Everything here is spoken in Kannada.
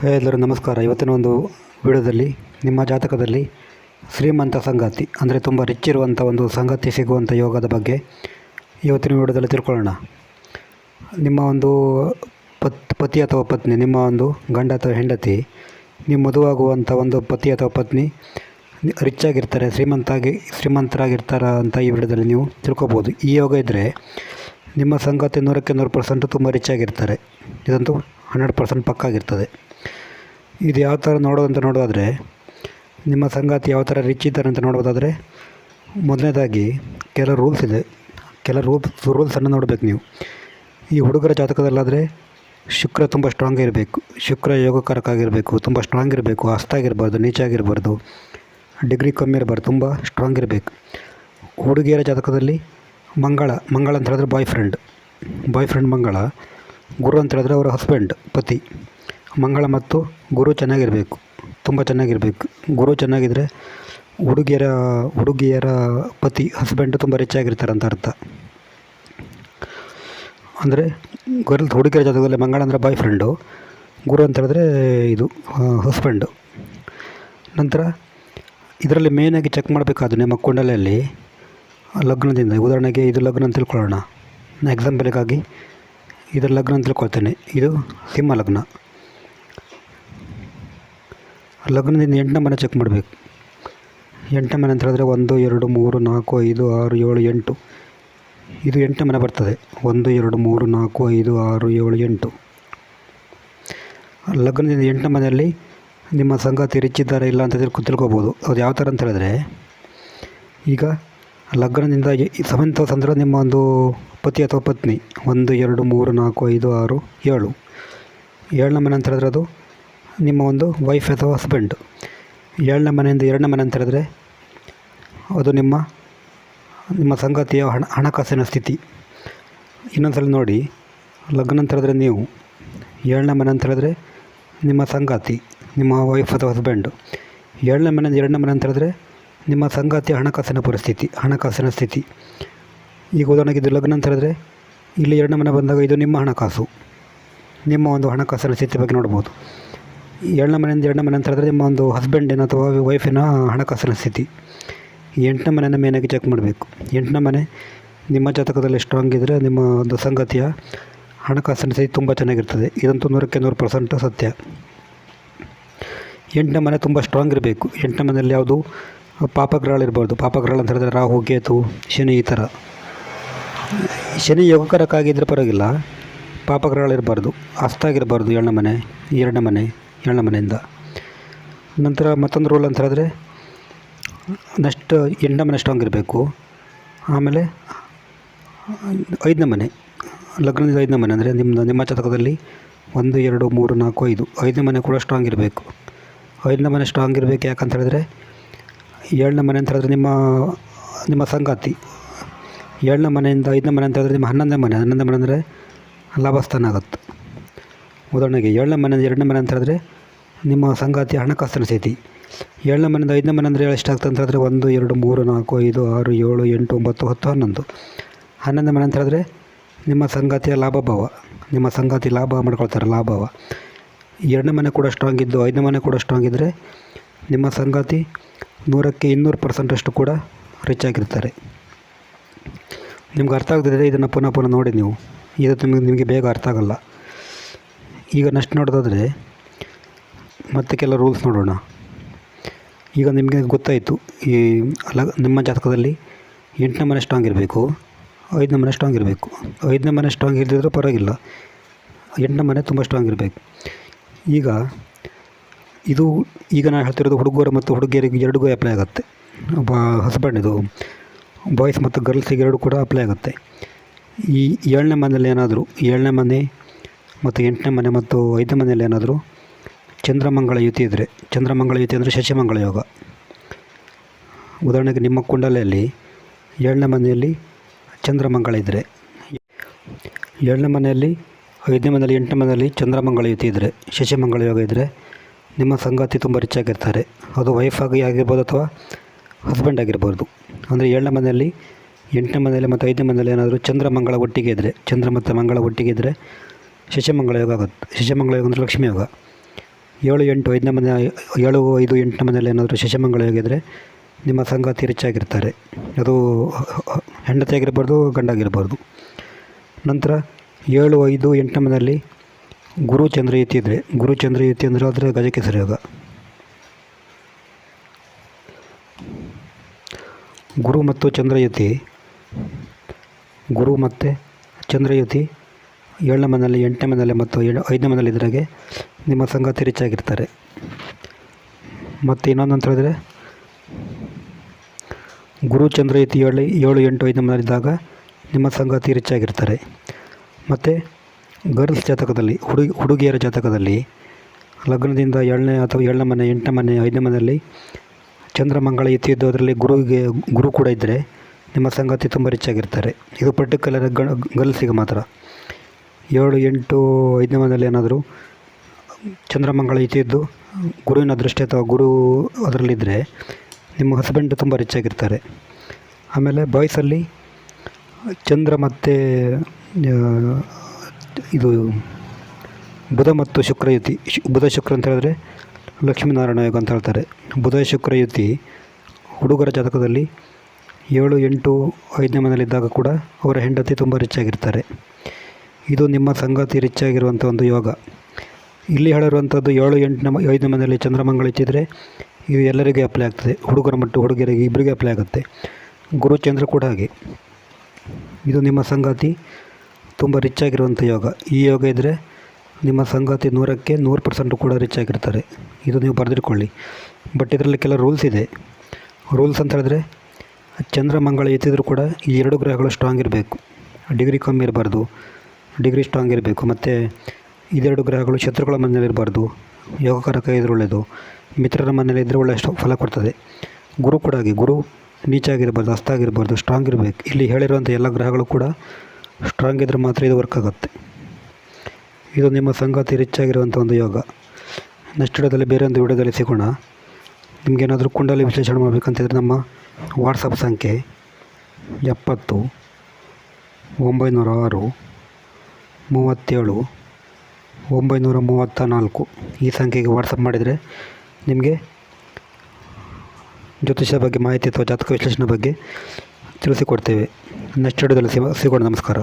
ಹೇ ಎಲ್ಲರೂ ನಮಸ್ಕಾರ. ಇವತ್ತಿನ ಒಂದು ವಿಡಿಯೋದಲ್ಲಿ, ನಿಮ್ಮ ಜಾತಕದಲ್ಲಿ ಶ್ರೀಮಂತ ಸಂಗಾತಿ, ಅಂದರೆ ತುಂಬ ರಿಚ್ ಇರುವಂಥ ಒಂದು ಸಂಗಾತಿ ಸಿಗುವಂಥ ಯೋಗದ ಬಗ್ಗೆ ಇವತ್ತಿನ ವಿಡಿಯೋದಲ್ಲಿ ತಿಳ್ಕೊಳ್ಳೋಣ. ನಿಮ್ಮ ಒಂದು ಪತ್, ಪತಿ ಅಥವಾ ಪತ್ನಿ, ನಿಮ್ಮ ಒಂದು ಗಂಡ ಅಥವಾ ಹೆಂಡತಿ ನಿಮ್ಮ ಮದುವಾಗುವಂಥ ಒಂದು ಪತಿ ಅಥವಾ ಪತ್ನಿ ರಿಚ್ ಆಗಿರ್ತಾರೆ, ಶ್ರೀಮಂತಾಗಿ, ಶ್ರೀಮಂತರಾಗಿರ್ತಾರ ಅಂತ ಈ ವಿಡಿಯೋದಲ್ಲಿ ನೀವು ತಿಳ್ಕೊಬೋದು. ಈ ಯೋಗ ಇದ್ದರೆ ನಿಮ್ಮ ಸಂಗಾತಿ ನೂರಕ್ಕೆ ನೂರು ಪರ್ಸೆಂಟ್ ತುಂಬ ರಿಚ್ ಆಗಿರ್ತಾರೆ. ಇದಂತೂ ಹಂಡ್ರೆಡ್ ಪರ್ಸೆಂಟ್ ಪಕ್ಕಾಗಿರ್ತದೆ. ಇದು ಯಾವ ಥರ ನೋಡೋದಂತ ನೋಡೋದಾದರೆ, ನಿಮ್ಮ ಸಂಗಾತಿ ಯಾವ ಥರ ರಿಚ್ ಇದ್ದಾರೆ ಅಂತ ನೋಡೋದಾದರೆ, ಮೊದಲನೇದಾಗಿ ಕೆಲವು ರೂಲ್ಸ್ ಇದೆ. ಕೆಲವು ರೂಲ್ಸ್ ರೂಲ್ಸನ್ನು ನೋಡಬೇಕು ನೀವು. ಈ ಹುಡುಗರ ಜಾತಕದಲ್ಲಾದರೆ ಶುಕ್ರ ತುಂಬ ಸ್ಟ್ರಾಂಗ್ ಇರಬೇಕು. ಶುಕ್ರ ಯೋಗಕಾರಕ್ಕಾಗಿರಬೇಕು ತುಂಬ ಸ್ಟ್ರಾಂಗ್ ಇರಬೇಕು ಹಸ್ತಾಗಿರ್ಬಾರ್ದು ನೀಚಾಗಿರ್ಬಾರ್ದು ಡಿಗ್ರಿ ಕಮ್ಮಿ ಇರಬಾರ್ದು, ತುಂಬ ಸ್ಟ್ರಾಂಗ್ ಇರಬೇಕು. ಹುಡುಗಿಯರ ಜಾತಕದಲ್ಲಿ ಮಂಗಳ ಮಂಗಳ ಅಂತ ಹೇಳಿದ್ರೆ ಬಾಯ್ ಫ್ರೆಂಡ್ ಬಾಯ್ ಫ್ರೆಂಡ್ ಮಂಗಳ, ಗುರು ಅಂತ ಹೇಳಿದ್ರೆ ಅವರ ಹಸ್ಬೆಂಡ್ ಪತಿ. ಮಂಗಳ ಮತ್ತು ಗುರು ಚೆನ್ನಾಗಿರಬೇಕು. ತುಂಬ ಚೆನ್ನಾಗಿರಬೇಕು. ಗುರು ಚೆನ್ನಾಗಿದ್ದರೆ ಹುಡುಗಿಯರ ಹುಡುಗಿಯರ ಪತಿ ಹಸ್ಬೆಂಡ್ ತುಂಬ ರಿಚ್ ಆಗಿರ್ತಾರೆ ಅಂತ ಅರ್ಥ. ಅಂದರೆ ಗರ್ಲ್ ಹುಡುಗಿಯರ ಜಾತಕದಲ್ಲಿ ಮಂಗಳ ಅಂದರೆ ಬಾಯ್ ಫ್ರೆಂಡು ಗುರು ಅಂತ ಹೇಳಿದ್ರೆ ಇದು ಹಸ್ಬೆಂಡು ನಂತರ ಇದರಲ್ಲಿ ಮೇಯ್ನಾಗಿ ಚೆಕ್ ಮಾಡಬೇಕಾದ್ರೆ ನಿಮ್ಮ ಕುಂಡಲಿಯಲ್ಲಿ ಲಗ್ನದಿಂದ, ಉದಾಹರಣೆಗೆ ಇದು ಲಗ್ನ ಅಂತ ತಿಳ್ಕೊಳ್ಳೋಣ. ಎಕ್ಸಾಂಪಲ್ಗಾಗಿ ಇದರ ಲಗ್ನ ಅಂತ ತಿಳ್ಕೊಳ್ತೇನೆ. ಇದು ಸಿಂಹ ಲಗ್ನ. ಲಗ್ನದಿಂದ ಎಂಟನೇ ಮನೆ ಚೆಕ್ ಮಾಡಬೇಕು. ಎಂಟನೇ ಮನೆ ಅಂತ ಹೇಳಿದ್ರೆ ಒಂದು, ಎರಡು, ಮೂರು, ನಾಲ್ಕು, ಐದು, ಆರು, ಏಳು, ಎಂಟು. ಇದು ಎಂಟನೇ ಮನೆ ಬರ್ತದೆ. ಒಂದು, ಎರಡು, ಮೂರು, ನಾಲ್ಕು, ಐದು, ಆರು, ಏಳು, ಎಂಟು. ಲಗ್ನದಿಂದ ಎಂಟನೇ ಮನೆಯಲ್ಲಿ ನಿಮ್ಮ ಸಂಗಾತಿ ರಿಚ್ಚಿದ್ದಾರೆ ಇಲ್ಲ ಅಂತ ತಿಳ್ಕೊ, ತಿಳ್ಕೊಬೋದು. ಅದು ಯಾವ ಥರ ಅಂತ ಹೇಳಿದ್ರೆ, ಈಗ ಲಗ್ನದಿಂದ ಸೆವೆಂತ್ ಅಂದರೆ ನಿಮ್ಮ ಒಂದು ಪತಿ ಅಥವಾ ಪತ್ನಿ, ಒಂದು, ಎರಡು, ಮೂರು, ನಾಲ್ಕು, ಐದು, ಆರು, ಏಳು. ಏಳನೇ ಮನೆ ಅಂತ ಹೇಳಿದ್ರೆ ಅದು ನಿಮ್ಮ ಒಂದು ವೈಫ್ ಅಥವಾ ಹಸ್ಬೆಂಡ್ ಏಳನೇ ಮನೆಯಿಂದ ಎರಡನೇ ಮನೆ ಅಂತ ಹೇಳಿದ್ರೆ ಅದು ನಿಮ್ಮ ನಿಮ್ಮ ಸಂಗಾತಿಯ ಹಣ, ಹಣಕಾಸಿನ ಸ್ಥಿತಿ. ಇನ್ನೊಂದು ಸಲ ನೋಡಿ, ಲಗ್ನ ಅಂತ ಹೇಳಿದ್ರೆ ನೀವು, ಏಳನೇ ಮನೆ ಅಂತ ಹೇಳಿದ್ರೆ ನಿಮ್ಮ ಸಂಗಾತಿ, ನಿಮ್ಮ ವೈಫ್ ಅಥವಾ ಹಸ್ಬೆಂಡು ಏಳನೇ ಮನೆಯಿಂದ ಎರಡನೇ ಮನೆ ಅಂತ ಹೇಳಿದ್ರೆ ನಿಮ್ಮ ಸಂಗಾತಿಯ ಹಣಕಾಸಿನ ಪರಿಸ್ಥಿತಿ, ಹಣಕಾಸಿನ ಸ್ಥಿತಿ. ಈಗ ಉದಾಹರಣೆಗೆ ಇದು ಲಗ್ನ ಅಂತ ಹೇಳಿದ್ರೆ ಇಲ್ಲಿ ಎರಡನೇ ಮನೆ ಬಂದಾಗ ಇದು ನಿಮ್ಮ ಹಣಕಾಸು, ನಿಮ್ಮ ಒಂದು ಹಣಕಾಸಿನ ಸ್ಥಿತಿ ಬಗ್ಗೆ ನೋಡ್ಬೋದು. ಏಳನೇ ಮನೆಯಿಂದ ಎರಡನೇ ಮನೆ ಅಂತ ಹೇಳಿದ್ರೆ ನಿಮ್ಮ ಒಂದು ಹಸ್ಬೆಂಡಿನ ಅಥವಾ ವೈಫಿನ ಹಣಕಾಸಿನ ಸ್ಥಿತಿ. ಎಂಟನೇ ಮನೆನ ಮೇನಾಗಿ ಚೆಕ್ ಮಾಡಬೇಕು. ಎಂಟನೇ ಮನೆ, ನಿಮ್ಮ ಜಾತಕದಲ್ಲಿ ಸ್ಟ್ರಾಂಗ್ ಇದ್ದರೆ ನಿಮ್ಮ ಒಂದು ಸಂಗತಿಯ ಹಣಕಾಸಿನ ಸ್ಥಿತಿ ತುಂಬ ಚೆನ್ನಾಗಿರ್ತದೆ. ಇದಂತೂ ನೂರಕ್ಕೆ ನೂರು ಪರ್ಸೆಂಟ್ ಸತ್ಯ. ಎಂಟನೇ ಮನೆ ತುಂಬ ಸ್ಟ್ರಾಂಗ್ ಇರಬೇಕು. ಎಂಟನೇ ಮನೆಯಲ್ಲಿ ಯಾವುದು ಪಾಪಗ್ರಹಗಳಿರ್ಬಾರ್ದು ಪಾಪಗ್ರಹಗಳು ಅಂತ ಹೇಳಿದ್ರೆ ರಾಹು, ಕೇತು, ಶನಿ ಈ ಥರ ಶನಿ ಯೋಗಕರಕ್ಕಾಗಿದ್ದರೆ ಪರವಾಗಿಲ್ಲ. ಪಾಪಗ್ರಹಗಳಿರಬಾರ್ದು ಅಸ್ತಾಗಿರಬಾರ್ದು ಏಳನೇ ಮನೆ, ಎರಡನೇ ಮನೆ. ಏಳನೇ ಮನೆಯಿಂದ. ನಂತರ ಮತ್ತೊಂದು ರೋಲ್ ಅಂತ ಹೇಳಿದ್ರೆ ನೆಕ್ಸ್ಟ್ ಎಂಟನೇ ಮನೆ ಸ್ಟ್ರಾಂಗ್ ಇರಬೇಕು. ಆಮೇಲೆ ಐದನೇ ಮನೆ, ಲಗ್ನದಿಂದ ಐದನೇ ಮನೆ ಅಂದರೆ ನಿಮ್ಮ ನಿಮ್ಮ ಚತಕದಲ್ಲಿ ಒಂದು, ಎರಡು, ಮೂರು, ನಾಲ್ಕು, ಐದು. ಐದನೇ ಮನೆ ಕೂಡ ಸ್ಟ್ರಾಂಗ್ ಇರಬೇಕು. ಐದನೇ ಮನೆ ಸ್ಟ್ರಾಂಗ್ ಇರಬೇಕು ಯಾಕಂತ ಹೇಳಿದ್ರೆ, ಏಳನೇ ಮನೆ ಅಂತ ಹೇಳಿದ್ರೆ ನಿಮ್ಮ ನಿಮ್ಮ ಸಂಗಾತಿ. ಏಳನೇ ಮನೆಯಿಂದ ಐದನೇ ಮನೆ ಅಂತ ಹೇಳಿದ್ರೆ ನಿಮ್ಮ ಹನ್ನೊಂದನೇ ಮನೆ. ಹನ್ನೊಂದನೇ ಮನೆ ಅಂದರೆ ಲಾಭಸ್ಥಾನ ಆಗುತ್ತೆ. ಉದಾಹರಣೆಗೆ ಏಳನೇ ಮನೆಯಿಂದ ಎರಡನೇ ಮನೆ ಅಂತ ಹೇಳಿದ್ರೆ ನಿಮ್ಮ ಸಂಗಾತಿ ಹಣಕಾಸಿನ ಸ್ಥಿತಿ ಏಳನೇ ಮನೆಯಿಂದ ಐದನೇ ಮನೆ ಅಂದರೆ ಎಷ್ಟಾಗ್ತದೆ ಅಂತ ಹೇಳಿದ್ರೆ ಒಂದು, ಎರಡು, ಮೂರು, ನಾಲ್ಕು, ಐದು, ಆರು, ಏಳು, ಎಂಟು, ಒಂಬತ್ತು, ಹತ್ತು, ಹನ್ನೊಂದು. ಹನ್ನೊಂದನೇ ಮನೆ ಅಂತ ಹೇಳಿದ್ರೆ ನಿಮ್ಮ ಸಂಗಾತಿಯ ಲಾಭಭಾವ ನಿಮ್ಮ ಸಂಗಾತಿ ಲಾಭ ಮಾಡ್ಕೊಳ್ತಾರೆ ಲಾಭವ ಎರಡನೇ ಮನೆ ಕೂಡ ಸ್ಟ್ರಾಂಗ್ ಇದ್ದು ಐದನೇ ಮನೆ ಕೂಡ ಸ್ಟ್ರಾಂಗ್ ಇದ್ದರೆ ನಿಮ್ಮ ಸಂಗಾತಿ ನೂರಕ್ಕೆ ಇನ್ನೂರು ಪರ್ಸೆಂಟಷ್ಟು ಕೂಡ ರಿಚ್ ಆಗಿರ್ತಾರೆ. ನಿಮ್ಗೆ ಅರ್ಥ ಆಗದಿದ್ದರೆ ಇದನ್ನು ಪುನಃ ಪುನಃ ನೋಡಿ ನೀವು. ಇದು ನಿಮಗೆ ನಿಮಗೆ ಬೇಗ ಅರ್ಥ ಆಗಲ್ಲ. ಈಗ ನೆಕ್ಸ್ಟ್ ನೋಡೋದಾದರೆ ಮತ್ತೆ ಕೆಲವು ರೂಲ್ಸ್ ನೋಡೋಣ. ಈಗ ನಿಮಗೆ ಗೊತ್ತಾಯಿತು, ಈ ಅಲ, ನಿಮ್ಮ ಜಾತಕದಲ್ಲಿ ಎಂಟನೇ ಮನೆ ಸ್ಟ್ರಾಂಗ್ ಇರಬೇಕು, ಐದನೇ ಮನೆ ಸ್ಟ್ರಾಂಗ್ ಇರಬೇಕು. ಐದನೇ ಮನೆ ಸ್ಟ್ರಾಂಗ್ ಇಲ್ಲದಿದ್ರೂ ಪರವಾಗಿಲ್ಲ. ಎಂಟನೇ ಮನೆ ತುಂಬ ಸ್ಟ್ರಾಂಗ್ ಇರಬೇಕು. ಈಗ ಇದು, ಈಗ ನಾನು ಹೇಳ್ತಿರೋದು ಹುಡುಗರು ಮತ್ತು ಹುಡುಗಿಯರಿಗೆ ಎರಡಿಗೂ ಅಪ್ಲೈ ಆಗುತ್ತೆ. ಒಬ್ಬ ಹಸ್ಬೆಂಡ್ ಇದು ಬಾಯ್ಸ್ ಮತ್ತು ಗರ್ಲ್ಸಿಗೆ ಎರಡು ಕೂಡ ಅಪ್ಲೈ ಆಗುತ್ತೆ. ಈ ಏಳನೇ ಮನೆಯಲ್ಲಿ ಏನಾದರೂ, ಏಳನೇ ಮನೆ ಮತ್ತು ಎಂಟನೇ ಮನೆ ಮತ್ತು ಐದನೇ ಮನೆಯಲ್ಲಿ ಏನಾದರೂ ಚಂದ್ರಮಂಗಳ ಯುತಿ ಇದ್ದರೆ, ಚಂದ್ರಮಂಗಳ ಯುತಿ ಅಂದರೆ ಶಶಿಮಂಗಳ ಯೋಗ. ಉದಾಹರಣೆಗೆ ನಿಮ್ಮ ಕುಂಡಲೆಯಲ್ಲಿ ಏಳನೇ ಮನೆಯಲ್ಲಿ ಚಂದ್ರಮಂಗಳ ಇದ್ದರೆ, ಏಳನೇ ಮನೆಯಲ್ಲಿ, ಐದನೇ ಮನೆಯಲ್ಲಿ, ಎಂಟನೇ ಮನೆಯಲ್ಲಿ ಚಂದ್ರಮಂಗಳ ಯುತಿ ಇದ್ದರೆ, ಶಶಿಮಂಗಳ ಯೋಗ ಇದ್ದರೆ ನಿಮ್ಮ ಸಂಗಾತಿ ತುಂಬ ರಿಚ್ ಆಗಿರ್ತಾರೆ. ಅದು ವೈಫ್ ಆಗಿ ಆಗಿರ್ಬೋದು ಅಥವಾ ಹಸ್ಬೆಂಡ್ ಆಗಿರ್ಬೋದು. ಅಂದರೆ ಏಳನೇ ಮನೆಯಲ್ಲಿ, ಎಂಟನೇ ಮನೆಯಲ್ಲಿ ಮತ್ತು ಐದನೇ ಮನೆಯಲ್ಲಿ ಏನಾದರೂ ಚಂದ್ರಮಂಗಳ ಒಟ್ಟಿಗೆ ಇದ್ದರೆ, ಚಂದ್ರ ಮತ್ತು ಮಂಗಳ ಒಟ್ಟಿಗೆ ಇದ್ದರೆ ಶಶಿಮಂಗಳ ಯೋಗ ಆಗುತ್ತೆ ಶಶಿಮಂಗಳ ಯೋಗ ಅಂದರೆ ಲಕ್ಷ್ಮಿ ಯೋಗ ಏಳು, ಎಂಟು, ಐದನೇ ಮನೆ ಏಳು, ಐದು, ಎಂಟನೇ ಮನೆಯಲ್ಲಿ ಏನಾದರೂ ಶಶಿಮಂಗಳ ಯೋಗ ಇದ್ದರೆ ನಿಮ್ಮ ಸಂಗಾತಿ ಹೆಚ್ಚಾಗಿರ್ತಾರೆ. ಅದು ಹೆಂಡತಿ ಆಗಿರ್ಬಾರ್ದು ಗಂಡಾಗಿರ್ಬಾರ್ದು ನಂತರ ಏಳು, ಐದು, ಎಂಟನೇ ಮನೆಯಲ್ಲಿ ಗುರು ಚಂದ್ರಯುತಿ ಇದ್ದರೆ ಗುರು ಚಂದ್ರಯುತಿ ಅಂದರೆ ಅದರ ಗಜಕೇಸರಿ ಯೋಗ. ಗುರು ಮತ್ತು ಚಂದ್ರಯುತಿ ಗುರು ಮತ್ತು ಚಂದ್ರಯುತಿ ಏಳನೇ ಮನೆಯಲ್ಲಿ, ಎಂಟನೇ ಮನೆಯಲ್ಲಿ ಮತ್ತು ಏಳು, ಐದನೇ ಮನೆಯಲ್ಲಿ ಇದ್ರಾಗೆ ನಿಮ್ಮ ಸಂಗಾತಿ ರಿಚ್ ಆಗಿರ್ತಾರೆ ಮತ್ತು ಇನ್ನೊಂದು ಅಂತ ಹೇಳಿದ್ರೆ ಗುರು ಇತಿ ಏಳು ಏಳು, ಎಂಟು, ಐದನೇ ಮನೆಯಲ್ಲಿದ್ದಾಗ ನಿಮ್ಮ ಸಂಗಾತಿ ರಿಚ್ ಆಗಿರ್ತಾರೆ ಮತ್ತು ಗರ್ಲ್ಸ್ ಜಾತಕದಲ್ಲಿ, ಹುಡುಗಿ, ಹುಡುಗಿಯರ ಜಾತಕದಲ್ಲಿ ಲಗ್ನದಿಂದ ಏಳನೇ ಅಥವಾ ಏಳನೇ ಮನೆ, ಎಂಟನೇ ಮನೆ, ಐದನೇ ಮನೆಯಲ್ಲಿ ಚಂದ್ರಮಂಗಳ ಇತಿ ಇದ್ದು ಅದರಲ್ಲಿ ಗುರುವಿಗೆ ಗುರು ಕೂಡ ಇದ್ದರೆ ನಿಮ್ಮ ಸಂಗಾತಿ ತುಂಬ ರಿಚ್ ಆಗಿರ್ತಾರೆ ಇದು ಪರ್ಟಿಕ್ಯುಲರ್ ಗರ್ಲ್ಸಿಗೆ ಮಾತ್ರ. ಏಳು, ಎಂಟು, ಐದನೇ ಮನೆಯಲ್ಲಿ ಏನಾದರೂ ಚಂದ್ರಮಂಗಳ ಇದ್ದು ಗುರುವಿನ ದೃಷ್ಟಿ ಅಥವಾ ಗುರು ಅದರಲ್ಲಿದ್ದರೆ ನಿಮ್ಮ ಹಸ್ಬೆಂಡ್ ತುಂಬ ರಿಚ್ ಆಗಿರ್ತಾರೆ. ಆಮೇಲೆ ಬಾಯ್ಸಲ್ಲಿ ಚಂದ್ರ ಮತ್ತು ಇದು ಬುಧ ಮತ್ತು ಶುಕ್ರಯುತಿ ಬುಧ, ಶುಕ್ರ ಅಂತ ಹೇಳಿದ್ರೆ ಲಕ್ಷ್ಮೀನಾರಾಯಣ ಯೋಗ ಅಂತ ಹೇಳ್ತಾರೆ. ಬುಧ, ಶುಕ್ರಯುತಿ ಹುಡುಗರ ಜಾತಕದಲ್ಲಿ ಏಳು, ಎಂಟು, ಐದನೇ ಮನೆಯಲ್ಲಿದ್ದಾಗ ಕೂಡ ಅವರ ಹೆಂಡತಿ ತುಂಬ ರಿಚ್ ಆಗಿರ್ತಾರೆ. ಇದು ನಿಮ್ಮ ಸಂಗಾತಿ ರಿಚ್ ಆಗಿರುವಂಥ ಒಂದು ಯೋಗ. ಇಲ್ಲಿ ಹೇಳಿರುವಂಥದ್ದು ಏಳು ಎಂಟು ನಮ ಐದು ಮನೆಯಲ್ಲಿ ಚಂದ್ರಮಂಗಳ ಇದ್ದರೆ ಇದು ಎಲ್ಲರಿಗೂ ಅಪ್ಲೈ ಆಗ್ತದೆ. ಹುಡುಗರ ಮತ್ತು ಹುಡುಗಿಯರಿಗೆ ಇಬ್ಬರಿಗೆ ಅಪ್ಲೈ ಆಗುತ್ತೆ. ಗುರುಚಂದ್ರ ಕೂಡ ಹಾಗೆ. ಇದು ನಿಮ್ಮ ಸಂಗಾತಿ, ತುಂಬ ರಿಚ್ ಆಗಿರುವಂಥ ಯೋಗ. ಈ ಯೋಗ ಇದ್ದರೆ ನಿಮ್ಮ ಸಂಗಾತಿ ನೂರಕ್ಕೆ ನೂರು ಪರ್ಸೆಂಟು ಕೂಡ ರಿಚ್ ಆಗಿರ್ತಾರೆ ಇದು ನೀವು ಬರೆದಿಟ್ಕೊಳ್ಳಿ. ಬಟ್ ಇದರಲ್ಲಿ ಕೆಲ ರೂಲ್ಸ್ ಇದೆ. ರೂಲ್ಸ್ ಅಂತ ಹೇಳಿದ್ರೆ ಚಂದ್ರಮಂಗಳ ಎತ್ತಿದ್ರು ಕೂಡ ಈ ಎರಡು ಗ್ರಹಗಳು ಸ್ಟ್ರಾಂಗ್ ಇರಬೇಕು. ಡಿಗ್ರಿ ಕಮ್ಮಿ ಇರಬಾರ್ದು. ಡಿಗ್ರಿ ಸ್ಟ್ರಾಂಗ್ ಇರಬೇಕು. ಮತ್ತು ಇದೆರಡು ಗ್ರಹಗಳು ಶತ್ರುಗಳ ಮನೆಯಲ್ಲಿ ಇರಬಾರ್ದು ಯೋಗಕಾರಕ ಇದ್ರೆ ಒಳ್ಳೆಯದು ಮಿತ್ರರ ಮನೆಯಲ್ಲಿ ಇದ್ದರೆ ಒಳ್ಳೆಯ ಫಲ ಕೊಡ್ತದೆ. ಗುರು ಕೂಡ ಹಾಗೆ. ಗುರು ನೀಚಾಗಿರ್ಬಾರ್ದು ಹಸ್ತ ಆಗಿರ್ಬಾರ್ದು ಸ್ಟ್ರಾಂಗ್ ಇರಬೇಕು. ಇಲ್ಲಿ ಹೇಳಿರುವಂಥ ಎಲ್ಲ ಗ್ರಹಗಳು ಕೂಡ ಸ್ಟ್ರಾಂಗ್ ಇದ್ದರೆ ಮಾತ್ರ ಇದು ವರ್ಕ್ ಆಗುತ್ತೆ. ಇದು ನಿಮ್ಮ ಸಂಗಾತಿ ರಿಚ್ ಆಗಿರುವಂಥ ಒಂದು ಯೋಗ. ನೆಕ್ಸ್ಟ್ ವಿಡಿಯೋದಲ್ಲಿ ಬೇರೆ ಒಂದು ವಿಡಿಯೋದಲ್ಲಿ ಸಿಗೋಣ. ನಿಮಗೇನಾದರೂ ಕುಂಡಲಿ ವಿಶ್ಲೇಷಣೆ ಮಾಡಬೇಕಂತಿದ್ರೆ ನಮ್ಮ ವಾಟ್ಸಪ್ ಸಂಖ್ಯೆ ಎಪ್ಪತ್ತು ಒಂಬೈನೂರ ಆರು ಮೂವತ್ತೇಳು, ಒಂಬೈನೂರ ಮೂವತ್ತ ನಾಲ್ಕು ಈ ಸಂಖ್ಯೆಗೆ ವಾಟ್ಸಪ್ ಮಾಡಿದರೆ ನಿಮಗೆ ಜ್ಯೋತಿಷ್ಯ ಬಗ್ಗೆ ಮಾಹಿತಿ ಅಥವಾ ಜಾತಕ ವಿಶ್ಲೇಷಣೆ ಬಗ್ಗೆ ತಿಳಿಸಿಕೊಡ್ತೇವೆ. ನೆಕ್ಸ್ಟ್ ವಿಡಿಯೋದಲ್ಲಿ ಸಿಗ, ಸಿಗೋಣ. ನಮಸ್ಕಾರ.